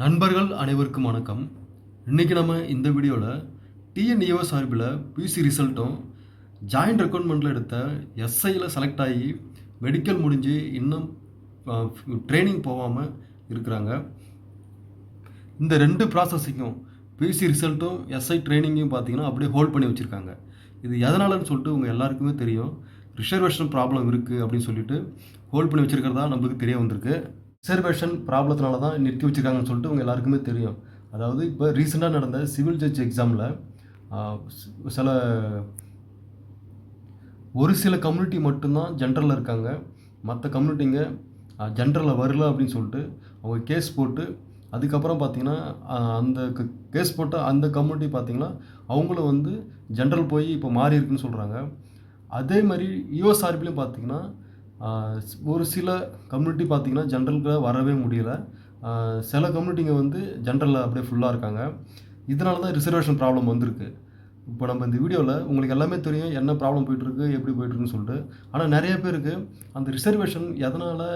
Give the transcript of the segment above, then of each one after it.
நண்பர்கள் அனைவருக்கும் வணக்கம். இன்றைக்கி நம்ம இந்த வீடியோவில் டிஎன்இஓ சார்பில் பிசி ரிசல்ட்டும் ஜாயிண்ட் ரெக்ரூட்மெண்ட்டில் எடுத்த எஸ்ஐயில் செலக்ட் ஆகி மெடிக்கல் முடிஞ்சு இன்னும் ட்ரைனிங் போகாமல் இருக்கிறாங்க. இந்த ரெண்டு ப்ராசஸிங்கும் பிசி ரிசல்ட்டும் எஸ்ஐ ட்ரைனிங்கும் பார்த்தீங்கன்னா அப்படியே ஹோல்ட் பண்ணி வச்சுருக்காங்க. இது எதனாலன்னு சொல்லிட்டு உங்கள் எல்லாருக்குமே தெரியும். ரிசர்வேஷன் ப்ராப்ளம் இருக்குது அப்படின்னு சொல்லிட்டு ஹோல்ட் பண்ணி வச்சுருக்கிறதா நம்மளுக்கு தெரிய வந்திருக்கு. ரிசர்வேஷன் ப்ராப்ளத்தினால தான் நிறுத்தி வச்சுருக்காங்கன்னு சொல்லிட்டு உங்கள் எல்லாருக்குமே தெரியும். அதாவது இப்போ ரீசெண்டாக நடந்த சிவில் ஜட்ஜ் எக்ஸாமில் சில ஒரு சில கம்யூனிட்டி மட்டும்தான் ஜென்ரலில் இருக்காங்க. மற்ற கம்யூனிட்டிங்க ஜென்ரலில் வரல அப்படின்னு சொல்லிட்டு அவங்க கேஸ் போட்டு அதுக்கப்புறம் பார்த்தீங்கன்னா அந்த கேஸ் போட்ட அந்த கம்யூனிட்டி பார்த்திங்கன்னா அவங்களும் வந்து ஜென்ரல் போய் இப்போ மாறி இருக்குன்னு சொல்கிறாங்க அதே மாதிரி யூஎஸ்ஆர்பிலையும் பார்த்தீங்கன்னா பார்த்திங்கன்னா ஒரு சில கம்யூனிட்டி பார்த்தீங்கன்னா ஜென்ரலுக்கு வரவே முடியல. சில கம்யூனிட்டிங்க வந்து ஜென்ரலில் அப்படியே ஃபுல்லாக இருக்காங்க. இதனால தான் ரிசர்வேஷன் ப்ராப்ளம் வந்திருக்கு. இப்போ நம்ம இந்த வீடியோவில் உங்களுக்கு எல்லாமே தெரியும் என்ன ப்ராப்ளம் போயிட்டுருக்கு எப்படி போயிட்டுருக்குன்னு சொல்லிட்டு. ஆனால் நிறைய பேருக்கு அந்த ரிசர்வேஷன் எதனால்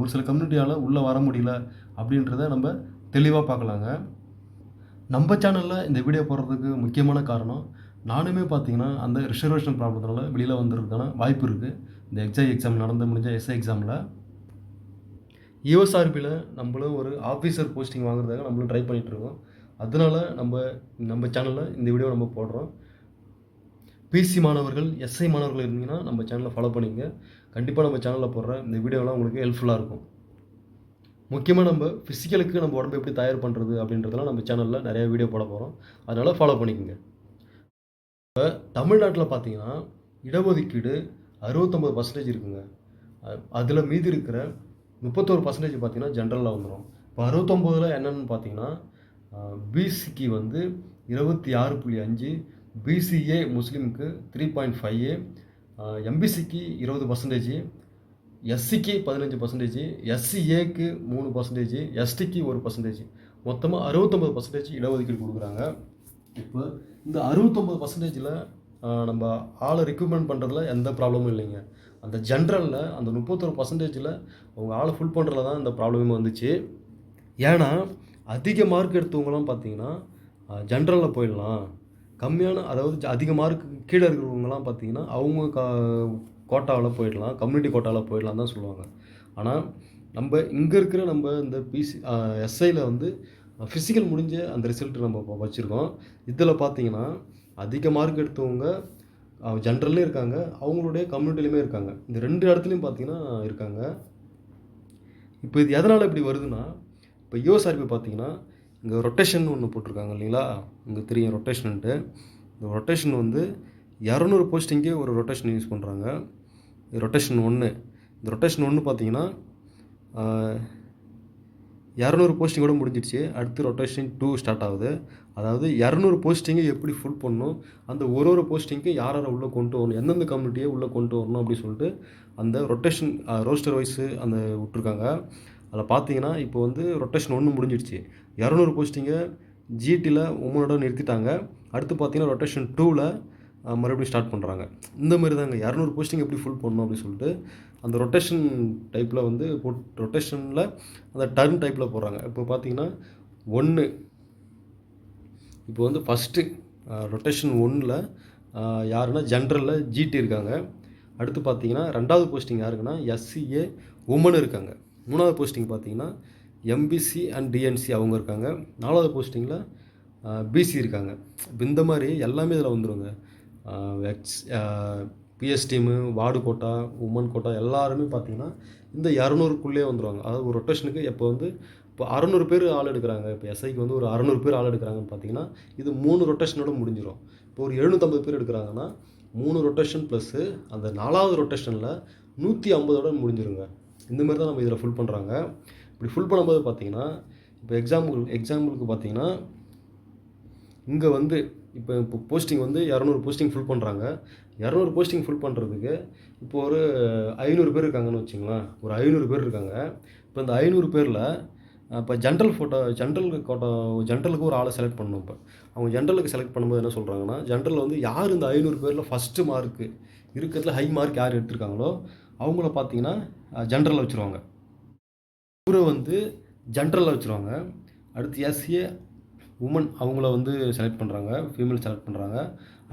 ஒரு சில கம்யூனிட்டியால் உள்ளே வர முடியல அப்படின்றத நம்ம தெளிவாக பார்க்கலாங்க. நம்ம சேனலில் இந்த வீடியோ போடுறதுக்கு முக்கியமான காரணம் நானுமே பார்த்தீங்கன்னா அந்த ரிசர்வேஷன் ப்ராப்ளத்தினால வெளியில் வந்துருக்கான வாய்ப்பு இருக்குது இந்த எக்ஸாம் எக்ஸாம் நடந்து முடிஞ்ச எஸ்ஐ எக்ஸாமில் யூஎஸ்ஆர்பியில் நம்மளும் ஒரு ஆஃபீஸர் போஸ்டிங் வாங்குறதுக்காக நம்மளும் ட்ரை பண்ணிகிட்ருக்கோம் அதனால் நம்ம நம்ம சேனலில் இந்த வீடியோ நம்ம போடுறோம். பிசி மாணவர்கள் எஸ்ஐ மாணவர்கள் இருந்தீங்கன்னா நம்ம சேனலை ஃபாலோ பண்ணிங்க கண்டிப்பாக நம்ம சேனலில் போடுற இந்த வீடியோலாம் உங்களுக்கு ஹெல்ப்ஃபுல்லாக இருக்கும். முக்கியமாக நம்ம ஃபிசிக்கலுக்கு நம்ம உடம்பு எப்படி தயார் பண்ணுறது அப்படின்றதெல்லாம் நம்ம சேனலில் நிறைய வீடியோ போட போகிறோம் அதனால் ஃபாலோ பண்ணிக்கோங்க. இப்போ தமிழ்நாட்டில் பார்த்தீங்கன்னா இடஒதுக்கீடு அறுபத்தொம்பது பர்சன்டேஜ் இருக்குங்க. அதில் மீதி இருக்கிற முப்பத்தோரு பர்சன்டேஜ் பார்த்தீங்கன்னா ஜென்ரலாக வந்துடும் இப்போ அறுபத்தொம்போதில் என்னென்னு பார்த்தீங்கன்னா பிசிக்கு வந்து இருபத்தி ஆறு புள்ளி அஞ்சு பிசிஏ முஸ்லீமுக்கு த்ரீ பாயிண்ட் ஃபைவ் ஏ எம்பிசிக்கு இருபது பர்சன்டேஜ் எஸ்சிக்கு பதினஞ்சு பர்சன்டேஜ் எஸ்சிஏக்கு மூணு பர்சன்டேஜ் எஸ்டிக்கு ஒரு பர்சன்டேஜ் மொத்தமாக அறுபத்தொம்பது பர்சன்டேஜ் இடஒதுக்கீடு கொடுக்குறாங்க. இப்போ இந்த அறுபத்தொம்பது பர்சன்டேஜில் நம்ம ஆளை ரெக்யூப்மெண்ட் பண்ணுறதுல எந்த ப்ராப்ளமும் இல்லைங்க. அந்த ஜென்ரலில் அந்த முப்பத்தொரு பர்சன்டேஜில் அவங்க ஆளை ஃபுல் பண்ணுறதுல தான் இந்த ப்ராப்ளமும் வந்துச்சு. ஏன்னா அதிக மார்க் எடுத்தவங்களாம் பார்த்தீங்கன்னா ஜென்ரலில் போயிடலாம். கம்மியான அதாவது அதிக மார்க் கீழே இருக்கிறவங்கலாம் பார்த்தீங்கன்னா அவங்க கா கோட்டாவில் போயிடலாம். கம்யூனிட்டி கோட்டாவில் போயிடலாம் தான் சொல்லுவாங்க. ஆனால் நம்ம இங்கே இருக்கிற நம்ம இந்த பிசி எஸ்ஐயில் வந்து ஃபிசிக்கல் முடிஞ்ச அந்த ரிசல்ட்டு நம்ம வச்சுருக்கோம். இதில் பார்த்தீங்கன்னா அதிக மார்க் எடுத்தவங்க ஜென்ரல்லையும் இருக்காங்க. அவங்களுடைய கம்யூனிட்டிலையுமே இருக்காங்க. இந்த ரெண்டு இடத்துலையும் பார்த்தீங்கன்னா இருக்காங்க. இப்போ இது எதனால் இப்படி வருதுன்னா இப்போ யூஎஸ்ஆர்பி பார்த்தீங்கன்னா இங்கே ரொட்டேஷன் ஒன்று போட்டிருக்காங்க இல்லைங்களா? இங்கே தெரியும் ரொட்டேஷன்ட்டு இந்த ரொட்டேஷன் வந்து இரநூறு போஸ்டிங்கே ஒரு ரொட்டேஷன் யூஸ் பண்ணுறாங்க ரொட்டேஷன் ஒன்று இந்த ரொட்டேஷன் ஒன்று பார்த்தீங்கன்னா இரநூறு போஸ்டிங்கோட முடிஞ்சிடுச்சு. அடுத்து ரொட்டேஷன் டூ ஸ்டார்ட் ஆகுது. அதாவது இரநூறு போஸ்டிங்கை எப்படி ஃபுல் பண்ணணும்? அந்த ஒரு ஒரு போஸ்டிங்க்கு யார் யாரை உள்ளே கொண்டு வரணும்? எந்தெந்த கம்யூனிட்டியை உள்ளே கொண்டு வரணும் அப்படின்னு சொல்லிட்டு அந்த ரொட்டேஷன் ரோஸ்டர் வைஸு அந்த விட்ருக்காங்க அதில் பார்த்தீங்கன்னா இப்போ வந்து ரொட்டேஷன் ஒன்று முடிஞ்சிடுச்சு. இரநூறு போஸ்டிங்கை ஜிடியில் உமனோட நிறுத்திட்டாங்க. அடுத்து பார்த்தீங்கன்னா ரொட்டேஷன் டூவில் மறுபடியும் ஸ்டார்ட் பண்ணுறாங்க இந்த மாதிரி தாங்க. இரநூறு போஸ்டிங் எப்படி ஃபுல் பண்ணணும் அப்படின்னு சொல்லிட்டு அந்த ரொட்டேஷன் டைப்பில் வந்து போட் ரொட்டேஷனில் அந்த டர்ன் டைப்பில் போடுறாங்க. இப்போ பார்த்தீங்கன்னா ஒன்று இப்போ வந்து ஃபஸ்ட்டு ரொட்டேஷன் ஒன்றில் யாருன்னா ஜென்ரலில் ஜிடி இருக்காங்க. அடுத்து பார்த்தீங்கன்னா ரெண்டாவது போஸ்டிங் யாருக்குன்னா எஸ்சிஏ உமன் இருக்காங்க. மூணாவது போஸ்டிங் பார்த்தீங்கன்னா எம்பிசி அண்ட் டிஎன்சி அவங்க இருக்காங்க. நாலாவது போஸ்டிங்கில் பிசி இருக்காங்க. இப்போ இந்த மாதிரி எல்லாமே இதில் வந்துருங்க. Ex PS team ward quota women quota எல்லாருமே பார்த்தீங்கன்னா இந்த இரநூறுக்குள்ளே வந்துடுவாங்க அதாவது ஒரு ரொட்டேஷனுக்கு இப்போ வந்து இப்போ அறநூறு பேர் ஆள் எடுக்கிறாங்க. இப்போ எஸ்ஐக்கு வந்து ஒரு அறநூறு பேர் ஆள் எடுக்கிறாங்கன்னு பார்த்தீங்கன்னா இது மூணு ரொட்டேஷனோட முடிஞ்சிடும் இப்போ ஒரு எழுநூற்றம்பது பேர் எடுக்கிறாங்கன்னா மூணு ரொட்டேஷன் ப்ளஸ்ஸு அந்த நாலாவது ரொட்டேஷனில் நூற்றி ஐம்பதோட முடிஞ்சிருங்க. இந்த மாதிரி தான் நம்ம இதில் ஃபுல் பண்ணுறாங்க இப்படி ஃபுல் பண்ணும்போது பார்த்தீங்கன்னா இப்போ எக்ஸாம்பிள் எக்ஸாம்பிளுக்கு பார்த்தீங்கன்னா இங்கே வந்து இப்போ இப்போ போஸ்டிங் வந்து இரநூறு போஸ்டிங் ஃபுல் பண்ணுறாங்க இரநூறு போஸ்டிங் ஃபுல் பண்ணுறதுக்கு இப்போ ஒரு ஐநூறு பேர் இருக்காங்கன்னு வச்சுங்களேன். ஒரு ஐநூறு பேர் இருக்காங்க. இப்போ இந்த ஐநூறு பேரில் இப்போ ஜென்ரல் ஃபோட்டோ ஜென்ரல் கோட்டோ ஜென்ரலுக்கு ஒரு ஆளை செலக்ட் பண்ணணும் இப்போ. அவங்க ஜென்ரலுக்கு செலக்ட் பண்ணும்போது என்ன சொல்கிறாங்கன்னா ஜென்ரலில் வந்து யார் இந்த ஐநூறு பேரில் ஃபஸ்ட்டு மார்க்கு இருக்கிறதுல ஹை மார்க் யார் எடுத்திருக்காங்களோ அவங்கள பார்த்தீங்கன்னா ஜென்ரலில் வச்சுருவாங்க. இவரை வந்து ஜென்ரலில் வச்சுருவாங்க. அடுத்து எஸ்ஏ உமன் அவங்கள வந்து செலக்ட் பண்ணுறாங்க ஃபீமேல் செலக்ட் பண்ணுறாங்க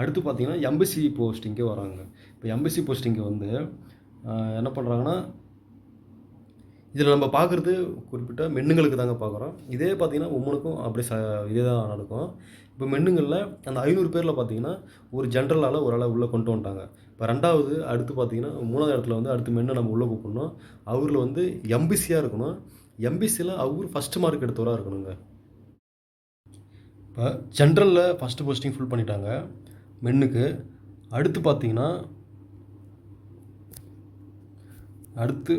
அடுத்து பார்த்தீங்கன்னா எம்பசி போஸ்டிங்கே வராங்க. இப்போ எம்பசி போஸ்டிங்க்கு வந்து என்ன பண்ணுறாங்கன்னா இதில் நம்ம பார்க்குறது குறிப்பிட்ட மென்னுங்களுக்கு தாங்க பார்க்குறோம். இதே பார்த்தீங்கன்னா உமனுக்கும் அப்படி ச இதே தான் நடக்கும். இப்போ மென்னுங்களில் அந்த ஐநூறு பேரில் பார்த்தீங்கன்னா ஒரு ஜென்ரலால் ஒரு ஆளை உள்ளே கொண்டு வந்துட்டாங்க. இப்போ ரெண்டாவது அடுத்து பார்த்தீங்கன்னா மூணாவது இடத்துல வந்து அடுத்து மென்னை நம்ம உள்ளே கூப்பிடணும். அவரில் வந்து எம்பிசியாக இருக்கணும். எம்பிசியில் அவர் ஃபஸ்ட்டு மார்க் எடுத்தவராக இருக்கணுங்க. இப்போ ஜென்ரலில் ஃபஸ்ட்டு போஸ்டிங் ஃபுல் பண்ணிட்டாங்க மென்னுக்கு. அடுத்து பார்த்தீங்கன்னா அடுத்து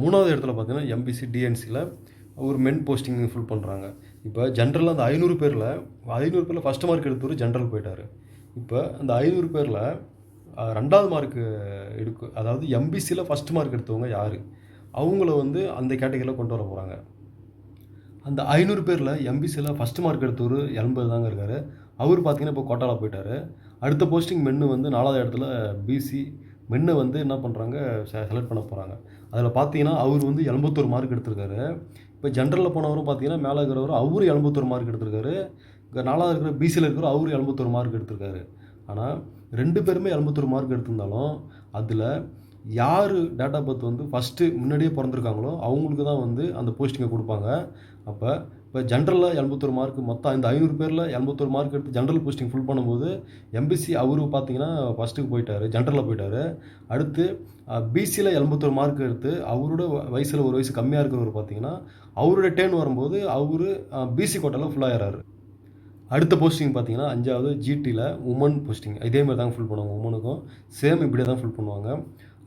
மூணாவது இடத்துல பார்த்தீங்கன்னா எம்பிசி டிஎன்சியில் ஒரு மென் போஸ்டிங் ஃபுல் பண்ணுறாங்க இப்போ ஜென்ரலாக அந்த ஐநூறு பேரில் ஐநூறு பேரில் ஃபஸ்ட்டு மார்க் எடுத்தவர் ஜென்ரல் போயிட்டார். இப்போ அந்த ஐநூறு பேரில் ரெண்டாவது மார்க் எடுக்க அதாவது எம்பிசியில் ஃபஸ்ட் மார்க் எடுத்தவங்க யார்? அவங்கள வந்து அந்த கேட்டகரியில் கொண்டு வர போகிறாங்க அந்த ஐநூறு பேரில் எம்பிசியில் ஃபஸ்ட் மார்க் எடுத்தவர் எண்பது தாங்க இருக்கார். அவர் பார்த்தீங்கன்னா இப்போ கோட்டாவில் போயிட்டார். அடுத்த போஸ்டிங் மென்னு வந்து நாலாவது இடத்துல பிசி மென்னு வந்து என்ன பண்ணுறாங்க செலக்ட் பண்ண போகிறாங்க அதில் பார்த்தீங்கன்னா அவர் வந்து எண்பத்தொரு மார்க் எடுத்திருக்காரு. இப்போ ஜென்ரலில் போனவரும் பார்த்தீங்கன்னா மேலே இருக்கிறவர் அவரும் எண்பத்தொரு மார்க் எடுத்திருக்காரு. இங்கே நாலாவது இருக்கிற பிசியில் இருக்கிற அவரும் எண்பத்தொரு மார்க் எடுத்திருக்காரு. ஆனால் ரெண்டு பேருமே எண்பத்தொரு மார்க் எடுத்திருந்தாலும் அதில் யார் டேட்டா பர்த் வந்து ஃபஸ்ட்டு முன்னாடியே பிறந்திருக்காங்களோ அவங்களுக்கு தான் வந்து அந்த போஸ்டிங்கை கொடுப்பாங்க. அப்போ இப்போ ஜென்ரலில் எண்பத்தொரு மார்க் மொத்தம் இந்த ஐநூறு பேரில் எண்பத்தொரு மார்க் எடுத்து ஜென்ரல் போஸ்டிங் ஃபுல் பண்ணும்போது எம்பிசி அவரு பார்த்தீங்கன்னா ஃபஸ்ட்டுக்கு போயிட்டார் ஜென்ரலில் போயிட்டார். அடுத்து பிசியில் எண்பத்தொரு மார்க் எடுத்து அவரோட வயசில் ஒரு வயசு கம்மியாக இருக்கிறவர் பார்த்தீங்கன்னா அவரோட டேர்ன் வரும்போது அவர் பிசி கோட்டாவில் ஃபுல்லாகிறாரு அடுத்த போஸ்டிங் பார்த்தீங்கன்னா அஞ்சாவது ஜிடியில் உமன் போஸ்டிங் இதே மாதிரி தான் ஃபுல் பண்ணுவாங்க உமனுக்கும் சேம் இப்படியே தான் ஃபுல் பண்ணுவாங்க.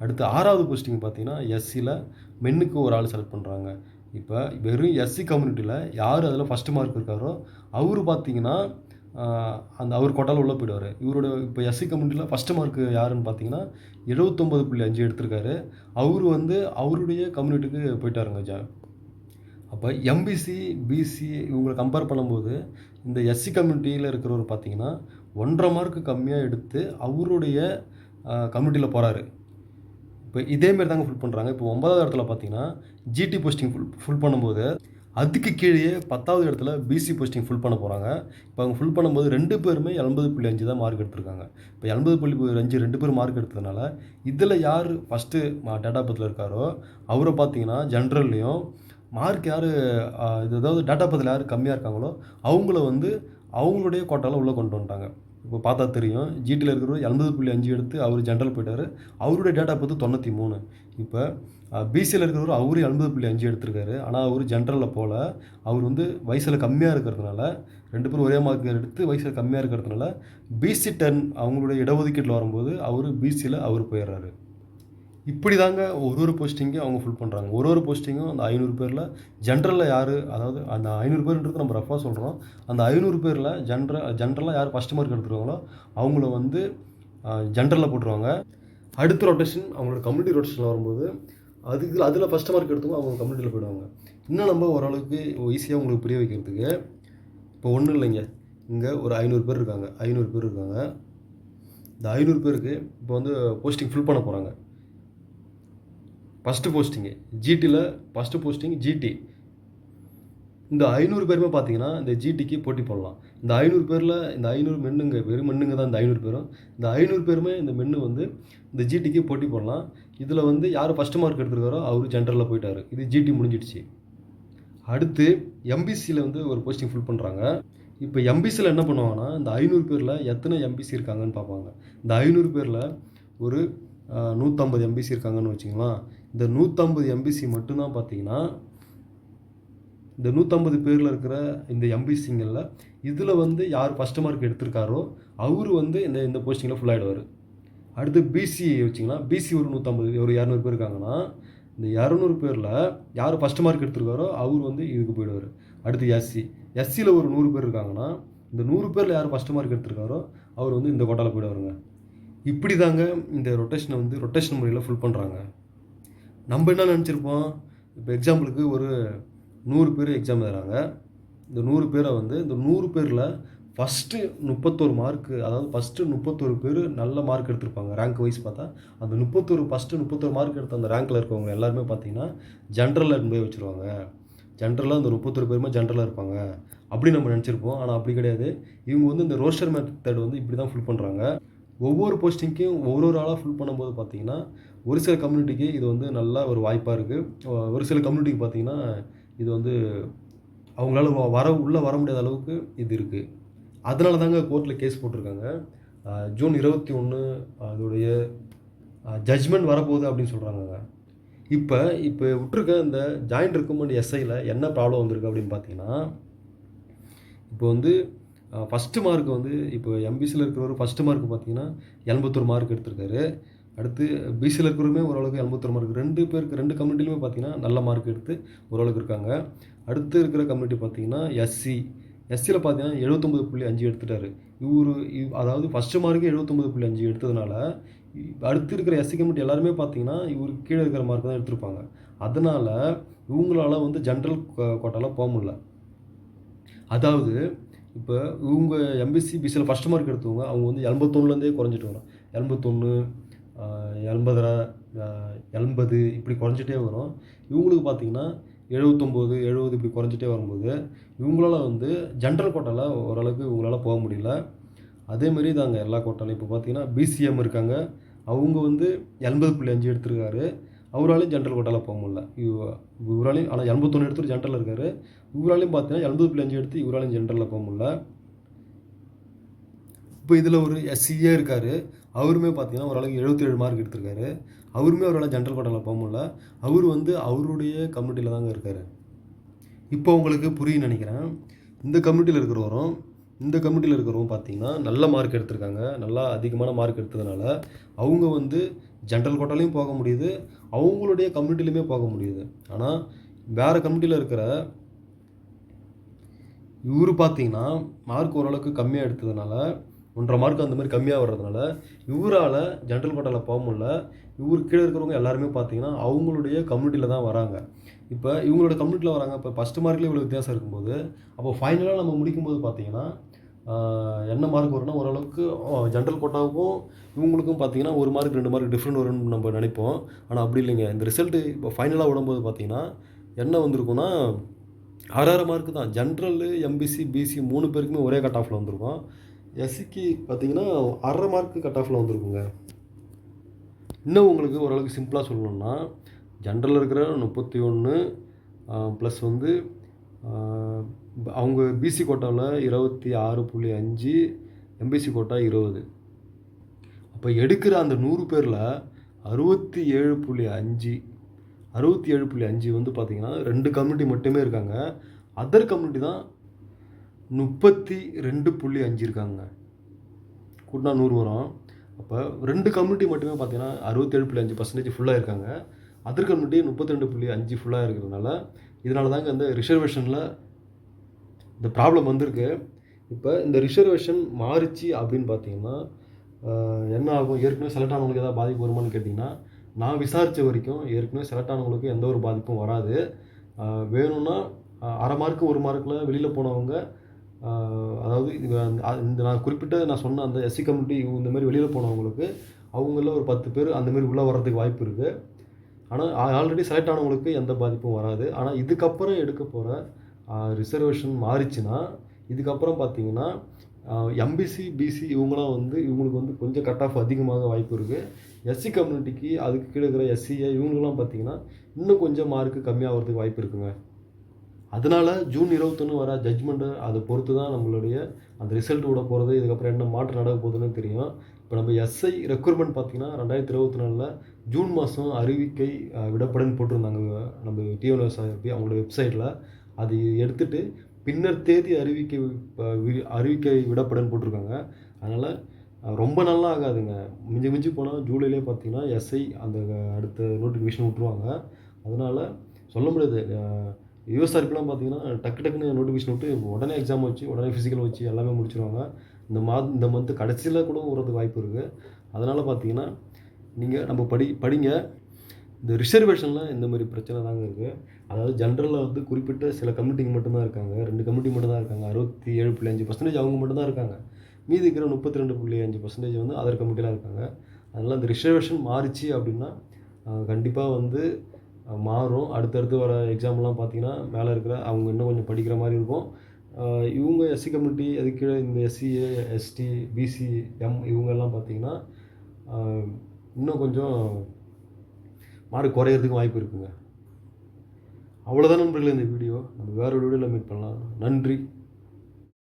அடுத்து ஆறாவது போஸ்டிங் பார்த்தீங்கன்னா எஸ்சியில் மென்னுக்கு ஒரு ஆள் செலக்ட் பண்ணுறாங்க இப்போ வெறும் எஸ்சி கம்யூனிட்டியில் யார் அதில் ஃபஸ்ட்டு மார்க் இருக்காரோ அவர் பார்த்தீங்கன்னா அந்த அவர் கொட்டால் உள்ளே போயிடுவார். இவரோட இப்போ எஸ்சி கம்யூனிட்டியில் ஃபஸ்ட்டு மார்க் யாருன்னு பார்த்தீங்கன்னா எழுபத்தொம்பது புள்ளி அஞ்சு எடுத்திருக்காரு. அவர் வந்து அவருடைய கம்யூனிட்டிக்கு போயிட்டாருங்க ஜா. அப்போ எம்பிசி பிசி இவங்களை கம்பேர் பண்ணும்போது இந்த எஸ்சி கம்யூனிட்டியில் இருக்கிறவர் பார்த்தீங்கன்னா ஒன்றரை மார்க்கு கம்மியாக எடுத்து அவருடைய கம்யூனிட்டியில் போகிறாரு இப்போ இதேமாரி தாங்க ஃபுல் பண்ணுறாங்க இப்போ ஒன்பதாவது இடத்துல பார்த்தீங்கன்னா ஜிடி போஸ்டிங் ஃபுல் ஃபுல் பண்ணும்போது அதுக்கு கீழே பத்தாவது இடத்துல பிசி போஸ்டிங் ஃபுல் பண்ண போகிறாங்க இப்போ அவங்க ஃபுல் பண்ணும்போது ரெண்டு பேருமே எண்பது புள்ளி அஞ்சு தான் மார்க் எடுத்திருக்காங்க. இப்போ எண்பது புள்ளி அஞ்சு ரெண்டு பேரும் மார்க் எடுத்ததுனால இதில் யார் ஃபஸ்ட்டு டேட்டா பத்தில் இருக்காரோ அவரை பார்த்தீங்கன்னா ஜென்ரல்லையும் மார்க் யார் இது அதாவது டேட்டா பத்தில் யார் கம்மியாக இருக்காங்களோ அவங்கள வந்து அவங்களுடைய கோட்டாவில் உள்ளே கொண்டு வந்துட்டாங்க. இப்போ பார்த்தா தெரியும். ஜிடியில் இருக்கிறவர் எண்பது புள்ளி அஞ்சு எடுத்து அவர் ஜென்ரல் போயிட்டார். அவருடைய டேட்டா பார்த்து தொண்ணூற்றி மூணு. இப்போ பிசியில் இருக்கிறவர் அவரு எண்பது புள்ளி அஞ்சு எடுத்திருக்காரு. ஆனால் அவர் ஜென்ரலில் போல். அவர் வந்து வயசில் கம்மியாக இருக்கிறதுனால ரெண்டு பேரும் ஒரே மார்க் எடுத்து வயசில் கம்மியாக இருக்கிறதுனால பிசி டென் அவங்களுடைய இடஒதுக்கீட்டில் வரும்போது அவர் பிசியில் அவர் போயிடுறாரு. இப்படி தாங்க ஒரு ஒரு போஸ்டிங்கும் அவங்க ஃபுல் பண்ணுறாங்க ஒரு ஒரு போஸ்டிங்கும் அந்த ஐநூறு பேரில் ஜென்ரலில் யார் அதாவது அந்த ஐநூறு பேருன்றது நம்ம ரஃபாக சொல்கிறோம் அந்த ஐநூறு பேரில் ஜென்ரல் ஜென்ரலாக யார் ஃபஸ்ட் மார்க் எடுத்துருக்காங்களோ அவங்கள வந்து ஜென்ரலில் போட்டுருவாங்க. அடுத்த ரொட்டேஷன் அவங்களோட கம்யூனிட்டி ரொட்டேஷனில் வரும்போது அதுக்கு அதில் ஃபஸ்ட் மார்க் எடுத்தவங்க அவங்க கம்யூனிட்டியில் போயிடுவாங்க. இன்னும் நம்ம ஓரளவுக்கு ஈஸியாக உங்களுக்கு புரிய வைக்கிறதுக்கு இப்போ ஒன்றும் இல்லைங்க. இங்கே ஒரு ஐநூறு பேர் இருக்காங்க ஐநூறு பேர் இருக்காங்க. இந்த ஐநூறு பேருக்கு இப்போ வந்து போஸ்டிங் ஃபில் பண்ண போகிறாங்க ஃபஸ்ட்டு போஸ்டிங்கு ஜிடியில் ஃபஸ்ட்டு போஸ்டிங் ஜிடி இந்த ஐநூறு பேருமே பார்த்தீங்கன்னா இந்த ஜிடிக்கு போட்டி போடலாம். இந்த ஐநூறு பேரில் இந்த ஐநூறு மென்னுங்க பேர் மென்னுங்க தான் இந்த ஐநூறு பேரும். இந்த ஐநூறு பேருமே இந்த மென்னு வந்து இந்த ஜிடிக்கு போட்டி போடலாம். இதில் வந்து யார் ஃபஸ்ட்டு மார்க் எடுத்திருக்காரோ அவர் ஜென்ரலில் போயிட்டார். இது ஜிடி முடிஞ்சிடுச்சு. அடுத்து எம்பிசியில் வந்து ஒரு போஸ்டிங் ஃபில் பண்ணுறாங்க இப்போ எம்பிசியில் என்ன பண்ணுவாங்கன்னா இந்த ஐநூறு பேரில் எத்தனை எம்பிசி இருக்காங்கன்னு பார்ப்பாங்க இந்த ஐநூறு பேரில் ஒரு நூற்றம்பது எம்பிசி இருக்காங்கன்னு வச்சுக்கலாம் இந்த நூற்றம்பது எம்பிசி மட்டும்தான் பார்த்தீங்கன்னா இந்த நூற்றம்பது பேரில் இருக்கிற இந்த எம்பிசிங்களில் இதில் வந்து யார் ஃபஸ்ட் மார்க் எடுத்திருக்காரோ அவர் வந்து இந்த இந்த போஸ்டிங்கில் ஃபுல் ஆகிடுவார் அடுத்து பிசி வச்சிங்கன்னா பிசி ஒரு நூற்றம்பது ஒரு இரநூறு பேர் இருக்காங்கன்னா இந்த இரநூறு பேரில் யார் ஃபஸ்ட் மார்க் எடுத்திருக்காரோ அவர் வந்து இதுக்கு போயிடுவார். அடுத்து எஸ்சி எஸ்சியில் ஒரு நூறு பேர் இருக்காங்கன்னா இந்த நூறு பேரில் யார் ஃபஸ்ட் மார்க் எடுத்திருக்காரோ அவர் வந்து இந்த கோட்டாவில் போயிடுவாருங்க. இப்படி தாங்க இந்த ரொட்டேஷனை வந்து ரொட்டேஷன் முறையில் ஃபுல் பண்ணுறாங்க நம்ம என்ன நினச்சிருப்போம்? இப்போ எக்ஸாம்பிளுக்கு ஒரு நூறு பேர் எக்ஸாம் எழுதுறாங்க. இந்த நூறு பேரை வந்து இந்த நூறு பேரில் ஃபஸ்ட்டு முப்பத்தோரு மார்க்கு அதாவது ஃபஸ்ட்டு முப்பத்தோரு பேர் நல்ல மார்க் எடுத்திருப்பாங்க. ரேங்க் வைஸ் பார்த்தா அந்த முப்பத்தோரு ஃபஸ்ட்டு முப்பத்தோரு மார்க் எடுத்த அந்த ரேங்க்கில் இருக்கவங்க எல்லாருமே பார்த்தீங்கன்னா ஜென்ரலில் போய் வச்சுருவாங்க. ஜென்ரலாக இந்த முப்பத்தொரு பேருமே ஜென்ரலாக இருப்பாங்க. அப்படி நம்ம நினச்சிருப்போம். ஆனால் அப்படி கிடையாது. இவங்க வந்து இந்த ரோஸ்டர் மெத்தட் வந்து இப்படி தான் ஃபுல் பண்ணுறாங்க ஒவ்வொரு போஸ்டிங்க்கும் ஒரு ஒரு ஆளாக ஃபில் பண்ணும்போது பார்த்தீங்கன்னா ஒரு சில கம்யூனிட்டிக்கு இது வந்து நல்ல ஒரு வாய்ப்பாக இருக்குது ஒரு சில கம்யூனிட்டிக்கு பார்த்தீங்கன்னா இது வந்து அவங்களால வர உள்ளே வர முடியாத அளவுக்கு இது இருக்குது அதனால தாங்க கோர்ட்டில் கேஸ் போட்டிருக்காங்க. ஜூன் இருபத்தி ஒன்று அதோடைய ஜட்ஜ்மெண்ட் வரப்போகுது அப்படின்னு சொல்கிறாங்க இப்போ இப்போ விட்டுருக்க இந்த ஜாயிண்ட் ரெக்கமெண்ட் எஸ்ஐயில் என்ன ப்ராப்ளம் வந்திருக்கு அப்படின்னு பார்த்தீங்கன்னா இப்போ வந்து ஃபஸ்ட்டு மார்க் வந்து இப்போ எம்பிசியில் இருக்கிறவர் ஃபஸ்ட்டு மார்க் பார்த்தீங்கன்னா எண்பத்தொரு மார்க் எடுத்திருக்காரு. அடுத்து பிசியில் இருக்கிறவருமே ஓரளவுக்கு எண்பத்தொரு மார்க் ரெண்டு பேருக்கு ரெண்டு கம்யூனிட்டிலுமே பார்த்தீங்கன்னா நல்ல மார்க் எடுத்து ஓரளவுக்கு இருக்காங்க. அடுத்து இருக்கிற கம்யூனிட்டி பார்த்தீங்கன்னா எஸ்சி எஸ்சியில் பார்த்தீங்கன்னா எழுபத்தொம்பது புள்ளி அஞ்சு எடுத்துட்டாரு. இவர் அதாவது ஃபஸ்ட்டு மார்க்கு எழுபத்தொம்பது புள்ளி அஞ்சு எடுத்ததுனால அடுத்து இருக்கிற எஸ்சி கம்யூனிட்டி எல்லாருமே பார்த்தீங்கன்னா இவருக்கு கீழே இருக்கிற மார்க் தான் எடுத்திருப்பாங்க. அதனால் இவங்களால வந்து ஜென்ரல் கோட்டாலாம் போக முடியல. அதாவது இப்போ இவங்க எம்பிசி பிசியில் ஃபஸ்ட் மார்க் எடுத்தவங்க அவங்க வந்து எண்பத்தொன்னுலேருந்தே குறைஞ்சிட்டு வரும். எண்பத்தொன்று எண்பதரை எண்பது இப்படி குறைஞ்சிட்டே வரும். இவங்களுக்கு பார்த்தீங்கன்னா எழுபத்தொம்போது எழுபது இப்படி குறைஞ்சிட்டே வரும்போது இவங்களால வந்து ஜென்ரல் கோட்டாவில் ஓரளவுக்கு இவங்களால போக முடியல. அதே மாதிரி தாங்க எல்லா கோட்டாலையும் இப்போ பார்த்தீங்கன்னா பிசிஎம் இருக்காங்க. அவங்க வந்து எண்பது புள்ளி அஞ்சு எடுத்திருக்காரு. அவராலையும் ஜென்ரல் கோட்டாவில் போக முடியல. இவராலையும் ஆனால் எண்பத்தொன்று எடுத்துட்டு ஜென்ரலில் இருக்கார். இவராலையும் பார்த்தீங்கன்னா எண்பது புள்ளி அஞ்சு எடுத்து இவராலையும் ஜென்ரலில் போக முடியல. இப்போ இதில் ஒரு எஸ்சியே இருக்கார். அவருமே பார்த்தீங்கன்னா ஓரளவுக்கு எழுபத்தேழு மார்க் எடுத்திருக்காரு. அவருமே அவரால் ஜென்ரல் கோட்டாவில் போக முடியல. அவர் வந்து அவருடைய கம்யூனிட்டியில் தாங்க இருக்கார். இப்போ உங்களுக்கு புரியும்னு நினைக்கிறேன். இந்த கம்யூனிட்டியில் இருக்கிறவரும் இந்த கம்யூனிட்டியில் இருக்கிறவங்க பார்த்தீங்கன்னா நல்ல மார்க் எடுத்திருக்காங்க. நல்லா அதிகமான மார்க் எடுத்ததுனால அவங்க வந்து ஜென்ரல் கோட்டாலையும் போக முடியுது. அவங்களுடைய கம்யூனிட்டிலையுமே போக முடியுது. ஆனால் வேறு கம்யூனிட்டியில் இருக்கிற இவர் பார்த்தீங்கன்னா மார்க் ஓரளவுக்கு கம்மியாக எடுத்ததுனால ஒன்றரை மார்க் அந்த மாதிரி கம்மியாக வர்றதுனால இவரால் ஜென்ரல் கோட்டாவில் போக முடியல. இவர் கீழே இருக்கிறவங்க எல்லாருமே பார்த்தீங்கன்னா அவங்களுடைய கம்யூனிட்டியில் தான் வராங்க. இப்போ இவங்களோட கம்யூனிட்டியில் வராங்க. இப்போ ஃபஸ்ட்டு மார்க்லேயே இவ்வளோ வித்தியாசம் இருக்கும்போது அப்போ ஃபைனலாக நம்ம முடிக்கும்போது பார்த்தீங்கன்னா என்ன மார்க் வரும்னா ஓரளவுக்கு ஜென்ரல் கோட்டாவுக்கும் இவங்களுக்கும் பார்த்தீங்கன்னா ஒரு மார்க் ரெண்டு மார்க் டிஃப்ரெண்ட் வரும்னு நம்ம நினைப்போம். ஆனால் அப்படி இல்லைங்க. இந்த ரிசல்ட்டு இப்போ ஃபைனலாக விடும்போது பார்த்தீங்கன்னா என்ன வந்திருக்குன்னா ஆறாறு மார்க்கு தான். ஜென்ரலு எம்பிசி பிசி மூணு பேருக்குமே ஒரே கட் ஆஃபில் வந்திருக்கும். எஸ்சிக்கு பார்த்தீங்கன்னா அரை மார்க்கு கட் ஆஃபில் வந்திருக்குங்க. இன்னும் உங்களுக்கு ஓரளவுக்கு சிம்பிளாக சொல்லணும்னா ஜென்ரலில் இருக்கிற முப்பத்தி ஒன்று ப்ளஸ் வந்து அவங்க பிசி கோட்டாவில் இருபத்தி ஆறு புள்ளி அஞ்சு எம்பிசி கோட்டா இருபது அப்போ எடுக்கிற அந்த நூறு பேரில் அறுபத்தி ஏழு புள்ளி அஞ்சு அறுபத்தி ஏழு புள்ளி அஞ்சு வந்து பார்த்திங்கன்னா ரெண்டு கம்யூனிட்டி மட்டுமே இருக்காங்க. அதர் கம்யூனிட்டி தான் முப்பத்தி ரெண்டு புள்ளி அஞ்சு இருக்காங்க. கூட்டினா நூறு வரும். அப்போ ரெண்டு கம்யூனிட்டி மட்டுமே பார்த்தீங்கன்னா அறுபத்தேழு புள்ளி அஞ்சு பர்சன்டேஜ் ஃபுல்லாக இருக்காங்க. அதர் கம்யூனிட்டி முப்பத்தி ரெண்டு புள்ளி அஞ்சு ஃபுல்லாக இருக்கிறதுனால இதனால தாங்க இந்த ரிசர்வேஷனில் இந்த ப்ராப்ளம் வந்திருக்கு. இப்போ இந்த ரிசர்வேஷன் மாறுச்சு அப்படின்னு பார்த்தீங்கன்னா என்ன ஆகும்? ஏற்கனவே செலக்ட் ஆனவங்களுக்கு ஏதாவது பாதிப்பு வருமான்னு கேட்டிங்கன்னா நான் விசாரித்த வரைக்கும் ஏற்கனவே செலக்ட் ஆனவங்களுக்கு எந்த ஒரு பாதிப்பும் வராது. வேணும்னா அரை மார்க்கு ஒரு மார்க்கில் வெளியில் போனவங்க அதாவது இது அந்த- இந்த நான் குறிப்பிட்ட நான் சொன்ன அந்த எஸ்சி கம்யூனிட்டி இந்த மாதிரி வெளியில் போனவங்களுக்கு அவங்கள ஒரு பத்து பேர் அந்தமாரி உள்ளே வர்றதுக்கு வாய்ப்பு இருக்குது ஆனால் ஆல்ரெடி செலக்ட் ஆனவங்களுக்கு எந்த பாதிப்பும் வராது. ஆனால் இதுக்கப்புறம் எடுக்க போகிற ரிசர்வேஷன் மாறிச்சுன்னா இதுக்கப்புறம் பார்த்தீங்கன்னா எம்பிசி பிசி இவங்களாம் வந்து இவங்களுக்கு வந்து கொஞ்சம் கட் ஆஃப் அதிகமாக வாய்ப்பு இருக்குது எஸ்சி கம்யூனிட்டிக்கு அதுக்கு கீழே இருக்கிற எஸ்சிஏ இவங்களுக்குலாம் பார்த்தீங்கன்னா இன்னும் கொஞ்சம் மார்க்கு கம்மியாகிறதுக்கு வாய்ப்பு இருக்குங்க. அதனால ஜூன் இருபத்தொன்று வர ஜட்ஜ்மெண்ட்டு அதை பொறுத்து தான் நம்மளுடைய அந்த ரிசல்ட் விட போகிறது இதுக்கப்புறம் என்ன மாற்றம் நடக்க போகுதுன்னு தெரியும். இப்போ நம்ம எஸ்ஐ ரெக்ரூட்மெண்ட் பார்த்தீங்கன்னா ரெண்டாயிரத்தி இருபத்தி நாலில் ஜூன் மாதம் அறிவிக்கை அஹ், போட்டிருந்தாங்க நம்ம டிஎன்எஸ்ஆர்பி அவங்களோட வெப்சைட்டில் அது எடுத்துட்டு பின்னர் தேதி அறிவிக்கை அறிவிக்க வி- அறிவிக்கை போட்டிருக்காங்க. அதனால் ரொம்ப நல்லா ஆகாதுங்க. மிஞ்சி மிஞ்சி போனால் ஜூலையிலே பார்த்தீங்கன்னா எஸ்ஐ அந்த அடுத்த நோட்டிஃபிகேஷன் விட்ருவாங்க அதனால் சொல்ல முடியாது. யூஎஸ்ஆர்பிலாம் பார்த்தீங்கன்னா டக்கு டக்குன்னு நோட்டிஃபிகேஷன் விட்டு உடனே எக்ஸாம் வச்சு உடனே ஃபிசிக்கல் வச்சு எல்லாமே முடிச்சிருவாங்க. இந்த மா இந்த மந்த்து கடைசியில் கூட வரதுக்கு வாய்ப்பு இருக்குது அதனால் பார்த்தீங்கன்னா நீங்கள் நம்ம படி படிங்க. இந்த ரிசர்வேஷனில் இந்த மாதிரி பிரச்சனை தாங்க இருக்குது அதாவது ஜென்ரலில் வந்து குறிப்பிட்ட சில கம்யூனிட்டிக்கு மட்டும்தான் இருக்காங்க. ரெண்டு கமிட்டி மட்டும் தான் இருக்காங்க. அறுபத்தி ஏழு புள்ளி அஞ்சு பர்சன்டேஜ் அவங்க மட்டும் தான் இருக்காங்க. மீதி இருக்கிற முப்பத்தி ரெண்டு புள்ளி அஞ்சு பர்சன்டேஜ் வந்து அதர் கமிட்டிலாம் இருக்காங்க. அதனால் அந்த ரிசர்வேஷன் மாறிச்சு அப்படின்னா கண்டிப்பாக வந்து மாறும். அடுத்தடுத்து வர எக்ஸாம்லாம் பார்த்தீங்கன்னா மேலே இருக்கிற அவங்க இன்னும் கொஞ்சம் படிக்கிற மாதிரி இருக்கும். இவங்க எஸ்சி கம்யூனிட்டி அதுக்கு கீழே இந்த எஸ்சிஏ எஸ்டி பிசி எம் இவங்கெல்லாம் பார்த்திங்கன்னா இன்னும் கொஞ்சம் மார்க் குறையிறதுக்கும் வாய்ப்பு இருக்குங்க. அவ்வளோதான் நண்பர்களே இந்த வீடியோ. நம்ம வேற ஒரு வீடியோவில் மீட் பண்ணலாம். நன்றி.